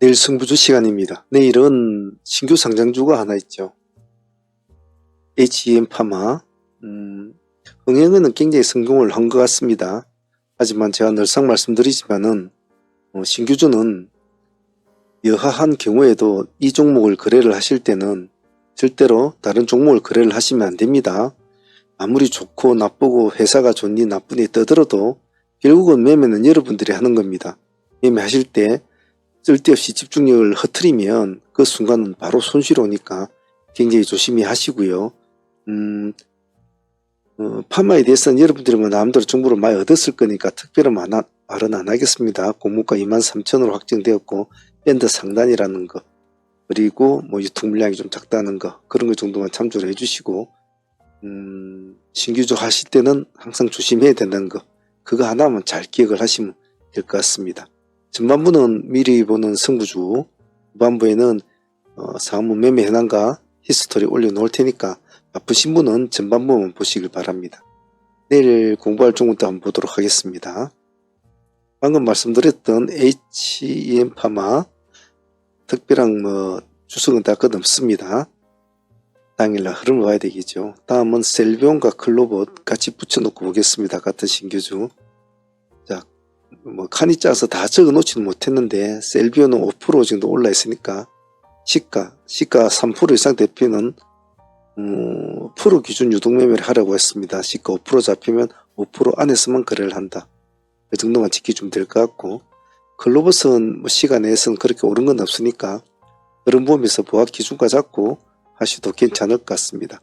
내일 승부주 시간입니다. 내일은 신규 상장주가 하나 있죠. HEM 파마. 음, 응행은 굉장히 성공을 한 것 같습니다. 하지만 제가 늘상 말씀드리지만은 어, 신규주는 여하한 경우에도 이 종목을 거래를 하실 때는 절대로 다른 종목을 거래를 하시면 안 됩니다. 아무리 좋고 나쁘고 회사가 좋니 나쁘니 떠들어도 결국은 매매는 여러분들이 하는 겁니다. 매매하실 때 쓸데없이 집중력을 흐트리면 그 순간은 바로 손실 오니까 굉장히 조심히 하시고요. 음, 어, 파마에 대해서는 여러분들이 뭐 마음대로 정보를 많이 얻었을 거니까 특별한 말- 말은 안 하겠습니다. 공모가 23,000으로 확정되었고 밴드 상단이라는 거 그리고 뭐 유통 물량이 좀 작다는 거 그런 것 정도만 참조를 해주시고 음, 신규조 하실 때는 항상 조심해야 된다는 거 그거 하나만 잘 기억을 하시면 될 것 같습니다. 전반부는 미리 보는 승부주, 후반부에는 어, 상무 매매 현황과 히스토리 올려놓을 테니까 바쁘신 분은 전반부만 보시길 바랍니다. 내일 공부할 종목도 한번 보도록 하겠습니다. 방금 말씀드렸던 HEM 파마 특별한 뭐 주석은 다 끝없습니다. 당일날 흐름을 봐야 되겠죠. 다음은 셀비온과 클로봇 같이 붙여놓고 보겠습니다. 같은 신규주. 자, 뭐 칸이 짜서 다 적어 놓지는 못했는데 셀비오는 5% 정도 올라 있으니까 시가 시가 3% 이상 대표는 음, 프로 기준 유동 매매를 하라고 했습니다. 시가 5% 잡히면 5% 안에서만 거래를 한다. 그 정도만 지켜주면 될 것 같고 클로버스는 뭐 시간 내에서는 그렇게 오른 건 없으니까 그런 보면서 보합 기준가 잡고 하셔도 괜찮을 것 같습니다.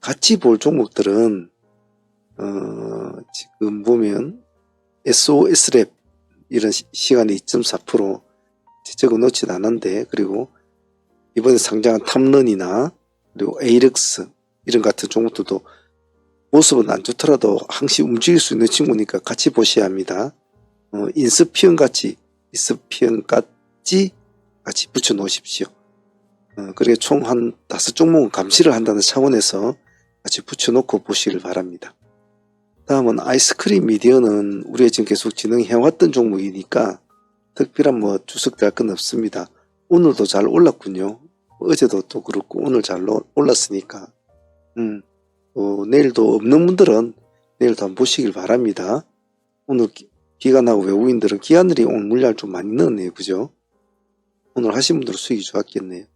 같이 볼 종목들은 어, 지금 보면 SOS랩 이런 시- 시간이 2.4% 적어 놓진 않은데 그리고 이번에 상장한 탐런이나 그리고 에이렉스 이런 같은 종목들도 모습은 안 좋더라도 항시 움직일 수 있는 친구니까 같이 보셔야 합니다. 어, 인스피언 같이 인스피언 같이 같이 붙여 놓으십시오. 어, 그리고 총한 다섯 종목은 감시를 한다는 차원에서 같이 붙여 놓고 보시길 바랍니다. 다음은 아이스크림 미디어는 우리가 지금 계속 진행해왔던 종목이니까 특별한 뭐 주석될 건 없습니다. 오늘도 잘 올랐군요. 어제도 또 그렇고 오늘 잘 로- 올랐으니까 음, 어, 내일도 없는 분들은 내일도 한번 보시길 바랍니다. 오늘 기- 기관하고 외국인들은 기관들이 오늘 물량을 좀 많이 넣었네요. 그죠? 오늘 하신 분들은 수익이 좋았겠네요.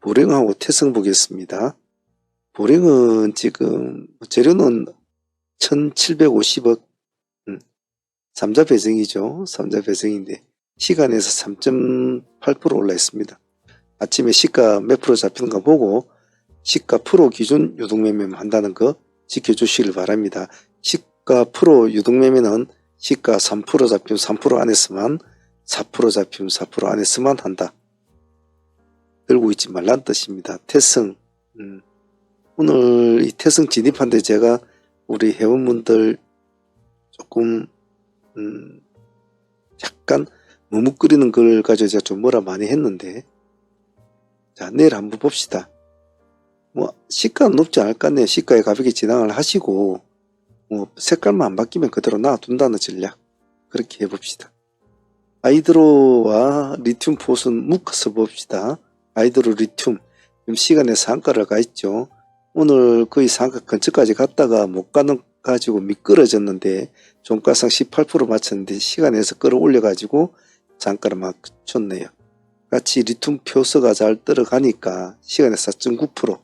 보령하고 태성 보겠습니다. 보령은 지금 재료는 1750억 음, 3자 배정이죠. 3자 배정인데 시간에서 3.8% 올라 있습니다. 아침에 시가 몇 프로 잡히는 거 보고 시가 프로 기준 유동매매 한다는 거 지켜주시길 바랍니다. 시가 프로 유동매매는 시가 3% 잡히면 3% 안에서만 4% 잡히면 4% 안에서만 한다. 들고 있지 말란 뜻입니다. 태성 음, 오늘 이 태성 진입한데 제가 우리 회원분들 조금 음, 약간 머뭇거리는 걸 가지고 제가 좀 뭐라 많이 했는데 자 내일 한번 봅시다. 뭐 시가는 높지 않을 것 같네요. 시가에 가볍게 진행을 하시고 뭐 색깔만 안 바뀌면 그대로 놔둔다는 전략 그렇게 해봅시다. 아이드로와 리튬 포스는 묶어서 봅시다. 아이드로 리튬 지금 시간에 상가를 가 있죠. 오늘 거의 상가 근처까지 갔다가 못 가는 가지고 미끄러졌는데 종가상 18% 맞췄는데 시간에서 끌어올려 가지고 장가를 막 쳤네요. 같이 리튬 표서가 잘 들어가니까 시간에 4.9%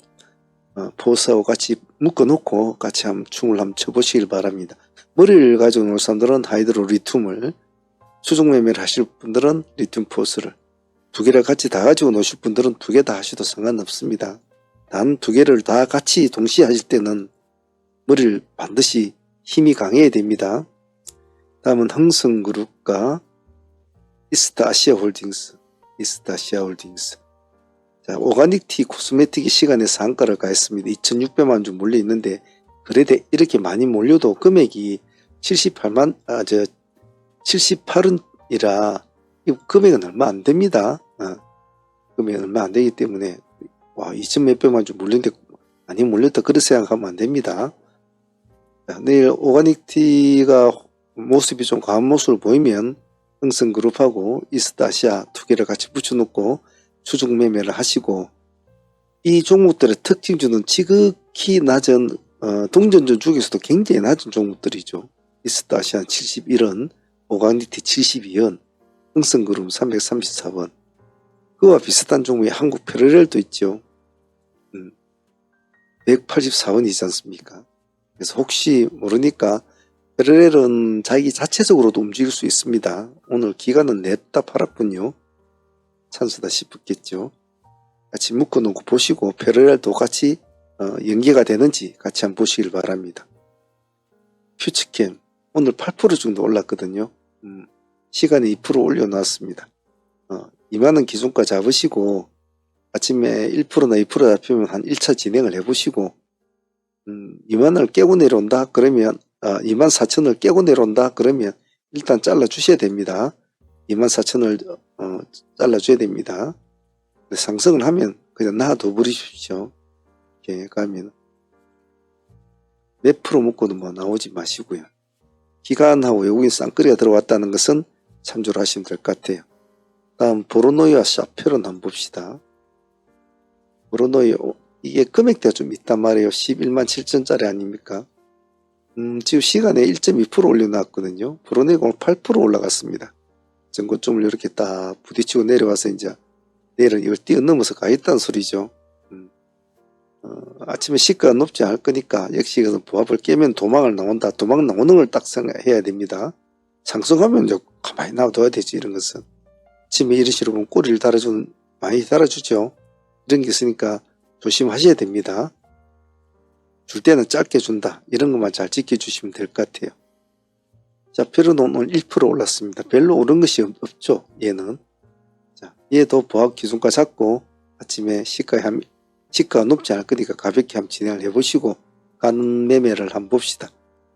어, 포스하고 같이 묶어놓고 같이 한번 춤을 한번 춰보시길 바랍니다. 머리를 가지고 놀 사람들은 하이드로 리튬을 수중 매매를 하실 분들은 리튬 포스를 두 개를 같이 다 가지고 노실 분들은 두 개 다 하셔도 상관없습니다. 단 두 개를 다 같이 동시에 하실 때는 머리를 반드시 힘이 강해야 됩니다. 다음은 흥성그룹과 이스타아시아 홀딩스, 이스타아시아 홀딩스. 자, 오가닉 티 코스메틱이 시간에 상가를 가했습니다. 2,600만 주 몰려 있는데 그래도 이렇게 많이 몰려도 금액이 78만, 아, 저, 78원이라 이 금액은 얼마 안 됩니다. 어, 금액은 얼마 안 되기 때문에 와, 2천 몇백만 주 몰렸는데 많이 몰렸다 그렇게 생각하면 안 됩니다. 자, 내일 오가닉 티가 모습이 좀 과한 모습을 보이면 흥성그룹하고 이스타시아 두 개를 같이 붙여놓고 추종 매매를 하시고 이 종목들의 특징 주는 지극히 낮은 어, 동전주 중에서도 굉장히 낮은 종목들이죠. 이스타시아 71원, 오강니티 72원, 흥성그룹 334원. 그와 비슷한 종목이 한국 페르렐도 있죠. 음, 184원이지 않습니까? 그래서 혹시 모르니까 페르렐은 자기 자체적으로도 움직일 수 있습니다. 오늘 기간은 냈다 팔았군요. 찬스다 싶었겠죠. 같이 묶어놓고 보시고 페르렐도 같이 어, 연계가 되는지 같이 한번 보시길 바랍니다. 퓨처캠 오늘 8% 정도 올랐거든요. 음, 시간에 2% 올려놨습니다. 어, 2만원 기준가 잡으시고 아침에 1%나 2% 잡히면 한 1차 진행을 해보시고 음, 2만원을 깨고 내려온다 그러면 아, 2만 4천을 깨고 내려온다 그러면 일단 잘라 주셔야 됩니다. 2만 4천을 어, 잘라 줘야 됩니다. 상승을 하면 그냥 놔둬 버리십시오. 이렇게 가면 몇 프로 묶고도 뭐 나오지 마시고요. 기간하고 외국인 쌍끌이가 들어왔다는 것은 참조를 하시면 될 것 같아요. 다음 보로노이와 샤페론 한번 봅시다. 보로노이 이게 금액대가 좀 있단 말이에요. 11만 7천짜리 아닙니까? 음, 지금 시간에 1.2% 올려놨거든요. 오늘 8% 올라갔습니다. 전고점을 이렇게 딱 부딪히고 내려와서 이제 내일은 이걸 뛰어넘어서 가 있다는 소리죠. 음. 어, 아침에 시가가 높지 않을 거니까 역시 이것은 부합을 깨면 도망을 나온다. 도망 나오는 걸 딱 생각해야 됩니다. 상승하면 이제 가만히 놔둬야 되지 이런 것은. 아침에 이런 식으로 보면 꼬리를 달아주는 많이 달아주죠. 이런 게 있으니까 조심하셔야 됩니다. 줄 때는 짧게 준다. 이런 것만 잘 지켜주시면 될 것 같아요. 자, 페루는 오늘 1% 올랐습니다. 별로 오른 것이 없- 없죠. 얘는. 자, 얘도 보합 기준가 잡고 아침에 시가 한 시가가 높지 않을 거니까 가볍게 한번 진행을 해보시고 가는 매매를 한번 봅시다.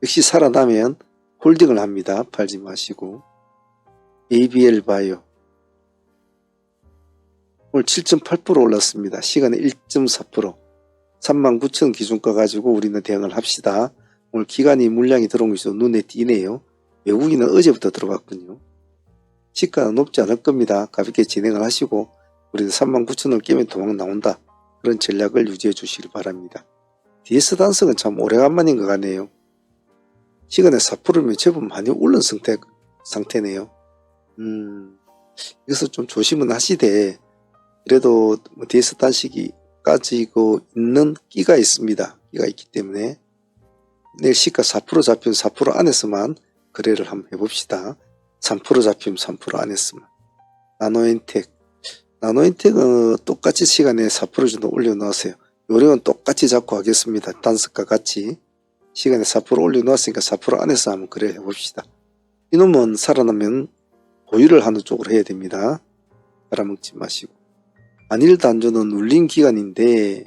역시 살아나면 홀딩을 합니다. 팔지 마시고 ABL 바이오 오늘 7.8% 올랐습니다. 시간에 1.4% 39,000 기준가 가지고 우리는 대응을 합시다. 오늘 기간이 물량이 들어온 것이 눈에 띄네요. 외국인은 어제부터 들어갔군요. 시가는 높지 않을 겁니다. 가볍게 진행을 하시고 우리는 39,000을 깨면 도망 나온다. 그런 전략을 유지해 주시길 바랍니다. DS 단성은 참 오래간만인 것 같네요. 시간에 4%면 제법 많이 오른 상태, 상태네요. 음, 이것을 좀 조심은 하시되, 그래도 뭐 DS 단식이 가지고 있는 끼가 있습니다. 끼가 있기 때문에, 내일 시가 4% 잡히면 4% 안에서만 거래를 한번 해봅시다. 3% 잡히면 3% 안에서만. 나노엔텍, 나노인텍은 똑같이 시간에 4% 정도 올려놓으세요. 요령은 똑같이 잡고 하겠습니다. 단석과 같이. 시간에 4% 올려놓았으니까 4% 안에서 한번 그래 해 봅시다. 이놈은 살아나면 보유를 하는 쪽으로 해야 됩니다. 빨아먹지 마시고. 안일 단조는 눌린 기간인데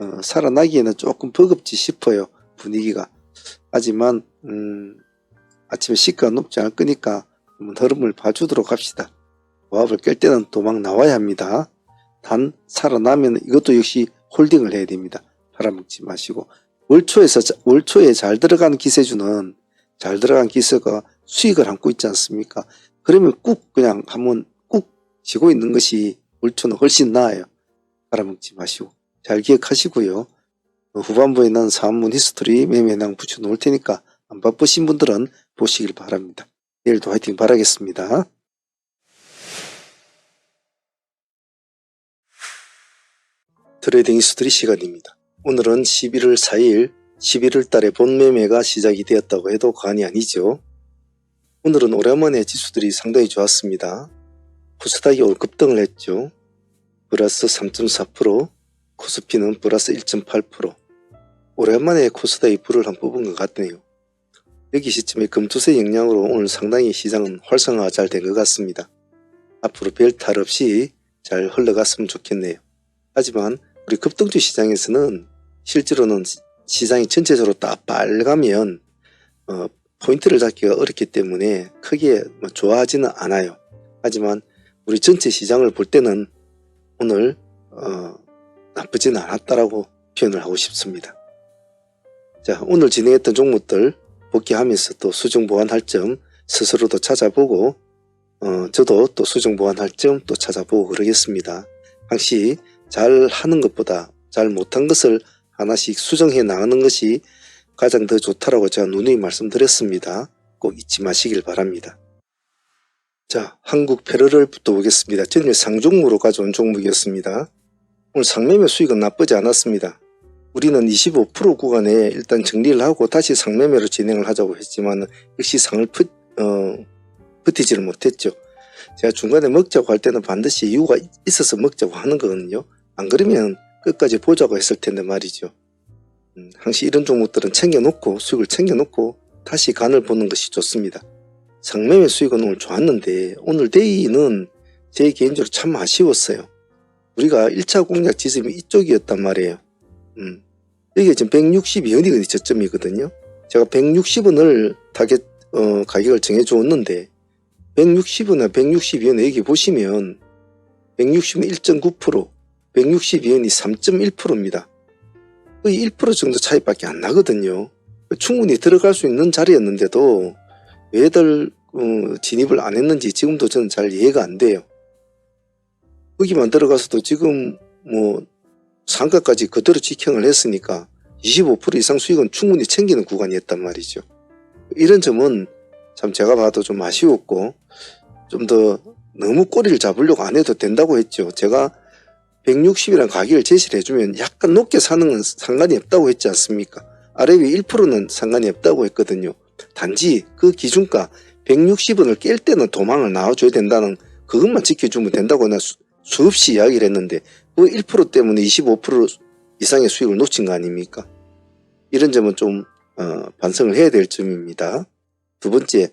어, 살아나기에는 조금 버겁지 싶어요. 분위기가. 하지만 음, 아침에 시가가 높지 않을 거니까 한번 흐름을 봐주도록 합시다. 보합을 깰 때는 도망 나와야 합니다. 단 살아나면 이것도 역시 홀딩을 해야 됩니다. 팔아먹지 마시고 월초에서 자- 월초에 잘 들어간 기세주는 잘 들어간 기세가 수익을 안고 있지 않습니까? 그러면 꾹 그냥 한번 꾹 쥐고 있는 것이 월초는 훨씬 나아요. 팔아먹지 마시고 잘 기억하시고요. 어, 후반부에는 사문문 히스토리 매매낭 붙여놓을 테니까 안 바쁘신 분들은 보시길 바랍니다. 내일도 화이팅 바라겠습니다. 트레이딩 히스토리 시간입니다. 오늘은 11월 4일 11월 달에 본매매가 시작이 되었다고 해도 과언이 아니죠. 오늘은 오랜만에 지수들이 상당히 좋았습니다. 코스닥이 오늘 급등을 했죠. 플러스 3.4%, 코스피는 플러스 1.8%. 오랜만에 코스닥이 불을 한 뽑은 것 같네요. 여기 시점에 금투세 영향으로 오늘 상당히 시장은 활성화가 잘 된 것 같습니다. 앞으로 별 탈 없이 잘 흘러갔으면 좋겠네요. 하지만 우리 급등주 시장에서는 실제로는 시- 시장이 전체적으로 다 빨가면 어, 포인트를 잡기가 어렵기 때문에 크게 뭐 좋아하지는 않아요. 하지만 우리 전체 시장을 볼 때는 오늘 어, 나쁘지는 않았다라고 표현을 하고 싶습니다. 자 오늘 진행했던 종목들 복귀하면서 또 수정 보완할 점 스스로도 찾아보고 어, 저도 또 수정 보완할 점 또 찾아보고 그러겠습니다. 항시 잘 하는 것보다 잘 못한 것을 하나씩 수정해 나가는 것이 가장 더 좋다라고 제가 누누이 말씀드렸습니다. 꼭 잊지 마시길 바랍니다. 자, 한국 패러를 붙어보겠습니다. 저는 상종무로 가져온 종목이었습니다. 오늘 상매매 수익은 나쁘지 않았습니다. 우리는 25% 구간에 일단 정리를 하고 다시 상매매로 진행을 하자고 했지만 역시 상을 푸, 어, 버티지를 못했죠. 제가 중간에 먹자고 할 때는 반드시 이유가 있어서 먹자고 하는 거거든요. 안 그러면 끝까지 보자고 했을 텐데 말이죠. 음, 항시 이런 종목들은 챙겨놓고 수익을 챙겨놓고 다시 간을 보는 것이 좋습니다. 상매매 수익은 오늘 좋았는데 오늘 데이는 제 개인적으로 참 아쉬웠어요. 우리가 1차 공략 지점이 이쪽이었단 말이에요. 음. 여기가 지금 162원이 저점이거든요. 제가 160원을 타겟 어, 가격을 정해 주었는데 160원이나 162원 여기 보시면 160원 1.9%, 162원이 3.1%입니다. 거의 1% 정도 차이밖에 안 나거든요. 충분히 들어갈 수 있는 자리였는데도 왜들 어, 진입을 안 했는지 지금도 저는 잘 이해가 안 돼요. 거기만 들어가서도 지금 뭐 상가까지 그대로 직행을 했으니까 25% 이상 수익은 충분히 챙기는 구간이었단 말이죠. 이런 점은 참 제가 봐도 좀 아쉬웠고 좀 더 너무 꼬리를 잡으려고 안 해도 된다고 했죠. 제가 160이라는 가격을 제시를 해주면 약간 높게 사는 건 상관이 없다고 했지 않습니까? 아래 위 1%는 상관이 없다고 했거든요. 단지 그 기준가 160원을 깰 때는 도망을 나와줘야 된다는 그것만 지켜주면 된다고 나 수, 수없이 이야기를 했는데 그 1% 때문에 25% 이상의 수익을 놓친 거 아닙니까? 이런 점은 좀 어, 반성을 해야 될 점입니다. 두 번째,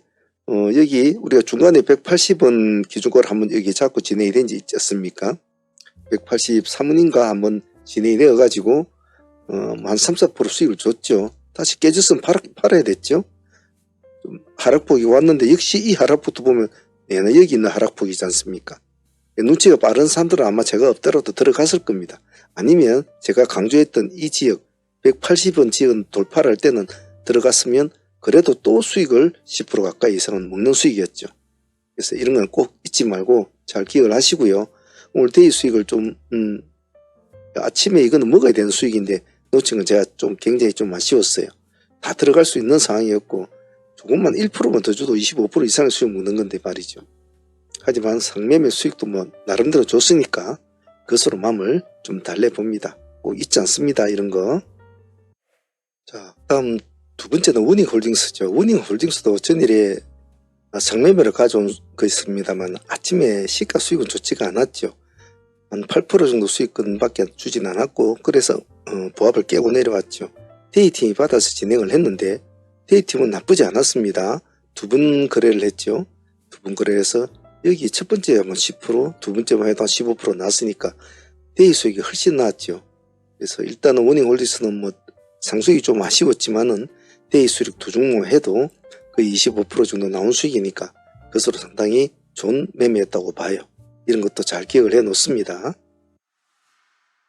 어, 여기 우리가 중간에 180원 기준가를 한번 여기 잡고 진행이 된 지 있지 않습니까? 183원인가 한번 진행이 되어가지고 어, 한 3, 4% 수익을 줬죠. 다시 깨졌으면 팔아, 팔아야 됐죠. 좀 하락폭이 왔는데 역시 이 하락폭도 보면 얘는 여기 있는 하락폭이지 않습니까? 눈치가 빠른 사람들은 아마 제가 없더라도 들어갔을 겁니다. 아니면 제가 강조했던 이 지역 180원 지역은 돌파를 할 때는 들어갔으면 그래도 또 수익을 10% 가까이 이상은 먹는 수익이었죠. 그래서 이런 건 꼭 잊지 말고 잘 기억을 하시고요. 오늘 데이 수익을 좀 음, 아침에 이거는 먹어야 되는 수익인데 놓친 건 제가 좀 굉장히 좀 아쉬웠어요. 다 들어갈 수 있는 상황이었고 조금만 1%만 더 줘도 25% 이상의 수익 먹는 건데 말이죠. 하지만 상매매 수익도 뭐 나름대로 줬으니까 그것으로 마음을 좀 달래봅니다. 꼭 잊지 않습니다. 이런 거. 자, 다음 두 번째는 워닝홀딩스죠. 워닝홀딩스도 전일에 상매매를 가져온 거 있습니다만 아침에 시가 수익은 좋지가 않았죠. 한 8% 정도 수익권밖에 주진 않았고 그래서 어, 보합을 깨고 내려왔죠. 데이팀이 받아서 진행을 했는데 데이팀은 나쁘지 않았습니다. 두 번 거래를 했죠. 두 번 거래해서 여기 첫 번째 하면 10%, 두 번째만 해도 한15% 나왔으니까 데이 수익이 훨씬 나았죠. 그래서 일단은 워닝홀딩스는 뭐 상수익이 좀 아쉬웠지만은 데이 수익 두 종목 해도 거의 25% 정도 나온 수익이니까 그것으로 상당히 좋은 매매였다고 봐요. 이런 것도 잘 기억을 해 놓습니다.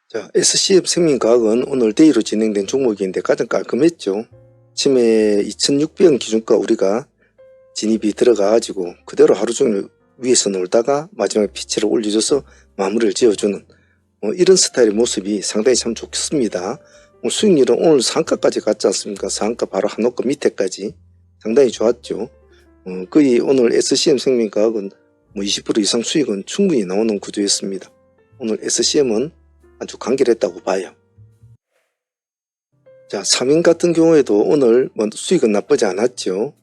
자, SCF 생명과학은 오늘 데이로 진행된 종목인데 가장 깔끔했죠. 아침에 2600원 기준가 우리가 진입이 들어가가지고 그대로 하루 종일 위에서 놀다가 마지막에 피치를 올려줘서 마무리를 지어주는 뭐 이런 스타일의 모습이 상당히 참 좋습니다. 뭐 수익률은 오늘 상가까지 갔지 않습니까? 상가 바로 한옥급 밑에까지 상당히 좋았죠. 어, 거의 오늘 SCM 생명과학은 뭐 20% 이상 수익은 충분히 나오는 구조였습니다. 오늘 SCM은 아주 간결했다고 봐요. 자, 삼인 같은 경우에도 오늘 뭐 수익은 나쁘지 않았죠.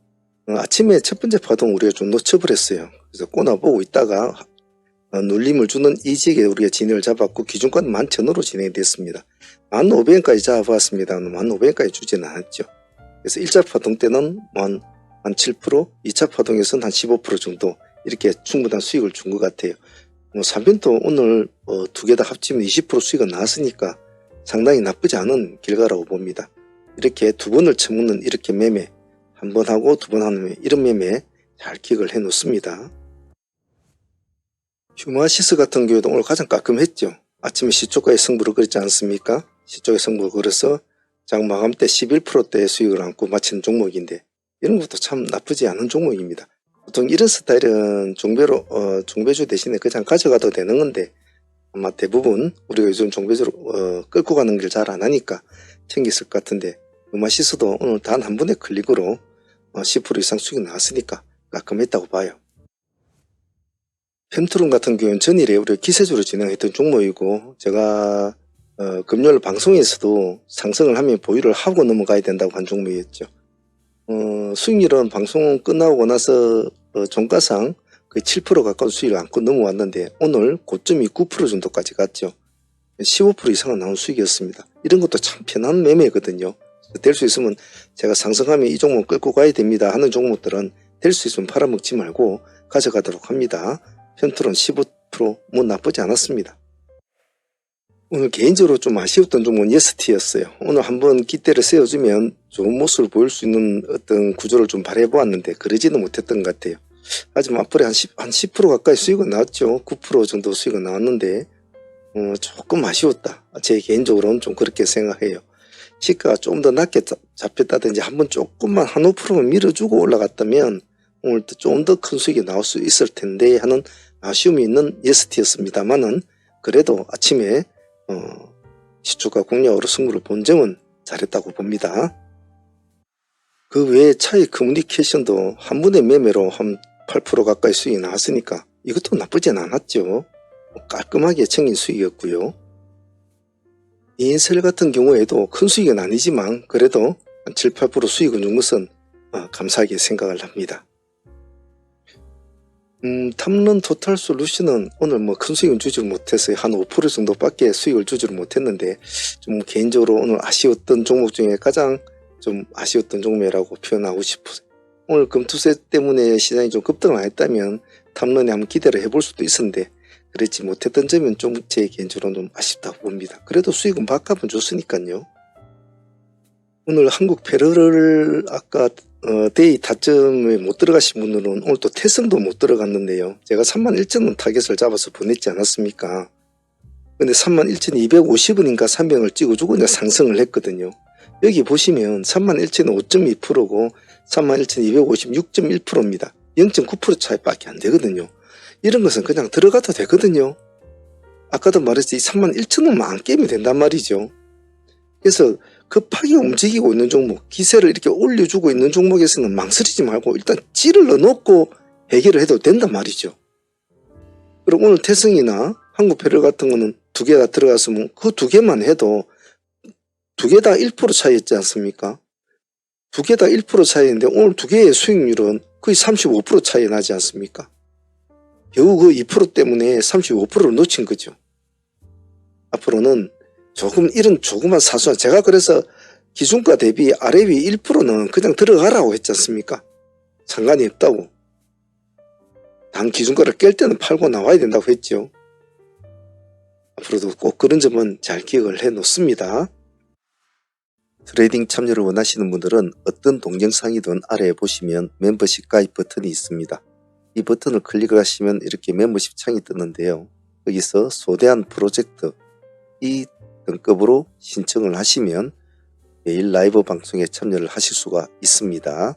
어, 아침에 첫 번째 파동 우리가 좀 놓쳐버렸어요. 그래서 꼬나 보고 있다가 어, 눌림을 주는 이 지역에 우리가 진행을 잡았고 기준가는 11,000으로 진행됐습니다. 1,500원까지 잡아봤습니다. 1,500원까지 주지는 않았죠. 그래서 1차 파동 때는 한, 한 7%, 2차 파동에서는 한 15% 정도 이렇게 충분한 수익을 준 것 같아요. 뭐 3변도 오늘 어, 두개 다 합치면 20% 수익은 나왔으니까 상당히 나쁘지 않은 결과라고 봅니다. 이렇게 두 번을 쳐먹는 이렇게 매매 한 번 하고 두 번 하는 이런 매매 잘 기억을 해 놓습니다. 휴마시스 같은 경우도 오늘 가장 깔끔했죠. 아침에 시초가에 승부를 걸지 않습니까? 시초가에 승부를 걸어서 장 마감 때 11%대의 수익을 안고 마치는 종목인데 이런 것도 참 나쁘지 않은 종목입니다. 보통 이런 스타일은 종배로 어, 종배주 대신에 그냥 가져가도 되는 건데 아마 대부분 우리가 요즘 종배주로 어, 끌고 가는 길 잘 안 하니까 챙겼을 것 같은데 음마시스도 오늘 단 한 번의 클릭으로 어, 10% 이상 수익이 나왔으니까 깔끔했다고 봐요. 펜트론 같은 경우는 전일에 우리가 기세주로 진행했던 종목이고 제가 어, 금요일 방송에서도 상승을 하면 보유를 하고 넘어가야 된다고 한 종목이었죠. 어, 수익률은 방송 끝나고 나서 어, 종가상 거의 7% 가까운 수익을 안고 넘어왔는데 오늘 고점이 9% 정도까지 갔죠. 15% 이상은 나온 수익이었습니다. 이런 것도 참 편한 매매거든요. 될 수 있으면 제가 상승하면 이 종목 끌고 가야 됩니다 하는 종목들은 될 수 있으면 팔아먹지 말고 가져가도록 합니다. 편트론 15%뭐 나쁘지 않았습니다. 오늘 개인적으로 좀 아쉬웠던 종목은 예스티였어요. 오늘 한번 기대를 세워주면 좋은 모습을 보일 수 있는 어떤 구조를 좀 바라해 보았는데 그러지는 못했던 것 같아요. 하지만 앞으로 한 10, 한 10% 가까이 수익은 나왔죠. 9% 정도 수익은 나왔는데 어, 조금 아쉬웠다. 제 개인적으로는 좀 그렇게 생각해요. 시가가 좀 더 낮게 잡- 잡혔다든지 한번 조금만 한 5%만 밀어주고 올라갔다면 오늘 좀더 큰 수익이 나올 수 있을 텐데 하는 아쉬움이 있는 예스티였습니다만은 그래도 아침에 어, 시초가 공략으로 승부를 본 점은 잘했다고 봅니다. 그 외에 차이 커뮤니케이션도 한 분의 매매로 한 8% 가까이 수익이 나왔으니까 이것도 나쁘진 않았죠. 뭐 깔끔하게 챙긴 수익이었고요. 인셀 같은 경우에도 큰 수익은 아니지만 그래도 한 7, 8% 수익을 준 것은 어, 감사하게 생각을 합니다. 음, 탐런 토탈 솔루션은 오늘 뭐 큰 수익은 주지를 못했어요. 한 5% 정도밖에 수익을 주지를 못했는데 좀 개인적으로 오늘 아쉬웠던 종목 중에 가장 좀 아쉬웠던 종목이라고 표현하고 싶어요. 오늘 금투세 때문에 시장이 좀 급등을 안 했다면 탐런에 한번 기대를 해볼 수도 있었는데 그랬지 못했던 점은 좀 제 개인적으로는 좀 아쉽다고 봅니다. 그래도 수익은 바값은 줬으니까요. 오늘 한국 페러를 아까 어, 데이 타점에 못 들어가신 분들은 오늘 또 태승도 못 들어갔는데요. 제가 3만 1천원 타겟을 잡아서 보냈지 않았습니까? 근데 3만 1,250원인가 300을 찍어주고 이제 상승을 했거든요. 여기 보시면 3만 1천원 5.2%고 3만 1,256.1%입니다. 0.9% 차이밖에 안 되거든요. 이런 것은 그냥 들어가도 되거든요. 아까도 3만 1천원만 안 깨면 된단 말이죠. 그래서 급하게 움직이고 있는 종목, 기세를 이렇게 올려주고 있는 종목에서는 망설이지 말고 일단 찌를 넣어놓고 해결을 해도 된단 말이죠. 그리고 오늘 태승이나 한국페럴 같은 거는 두개다 들어갔으면 그 두 개만 해도 두개다1% 차이였지 않습니까? 두개다1% 차이인데 오늘 두 개의 수익률은 거의 35% 차이 나지 않습니까? 겨우 그 2% 때문에 35%를 놓친 거죠. 앞으로는 조금 이런 조그만 사소한 제가 그래서 기준가 대비 아래 위 1%는 그냥 들어가라고 했지 않습니까? 상관이 없다고. 단 기준가를 깰 때는 팔고 나와야 된다고 했죠. 앞으로도 꼭 그런 점은 잘 기억을 해 놓습니다. 트레이딩 참여를 원하시는 분들은 어떤 동영상이든 아래에 보시면 멤버십 가입 버튼이 있습니다. 이 버튼을 클릭을 하시면 이렇게 멤버십 창이 뜨는데요. 여기서 소대한 프로젝트 이 등급으로 신청을 하시면 매일 라이브 방송에 참여를 하실 수가 있습니다.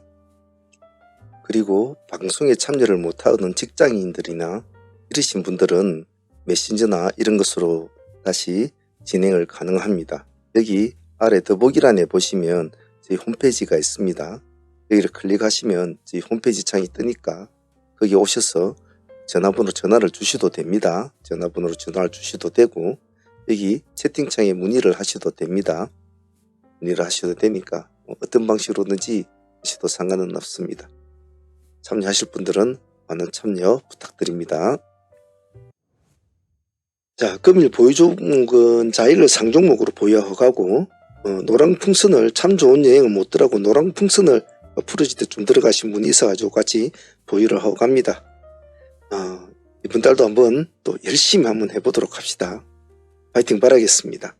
그리고 방송에 참여를 못하는 직장인들이나 이러신 분들은 메신저나 이런 것으로 다시 진행을 가능합니다. 여기 아래 더보기란에 보시면 저희 홈페이지가 있습니다. 여기를 클릭하시면 저희 홈페이지 창이 뜨니까 거기 오셔서 전화번호 전화를 주셔도 됩니다. 전화번호로 전화를 주셔도 되고 여기 채팅창에 문의를 하셔도 됩니다. 문의를 하셔도 되니까 뭐 어떤 방식으로든지 하셔도 상관은 없습니다. 참여하실 분들은 많은 참여 부탁드립니다. 자, 금일 보유 종목은 자일을 상종목으로 보유하고 어, 노랑 풍선을 참 좋은 여행을 못 들어가고 노랑 풍선을 푸르지 때좀 들어가신 분이 있어가지고 같이 보유를 하고 갑니다. 어, 이번 달도 한번 또 열심히 한번 해보도록 합시다. 파이팅 바라겠습니다.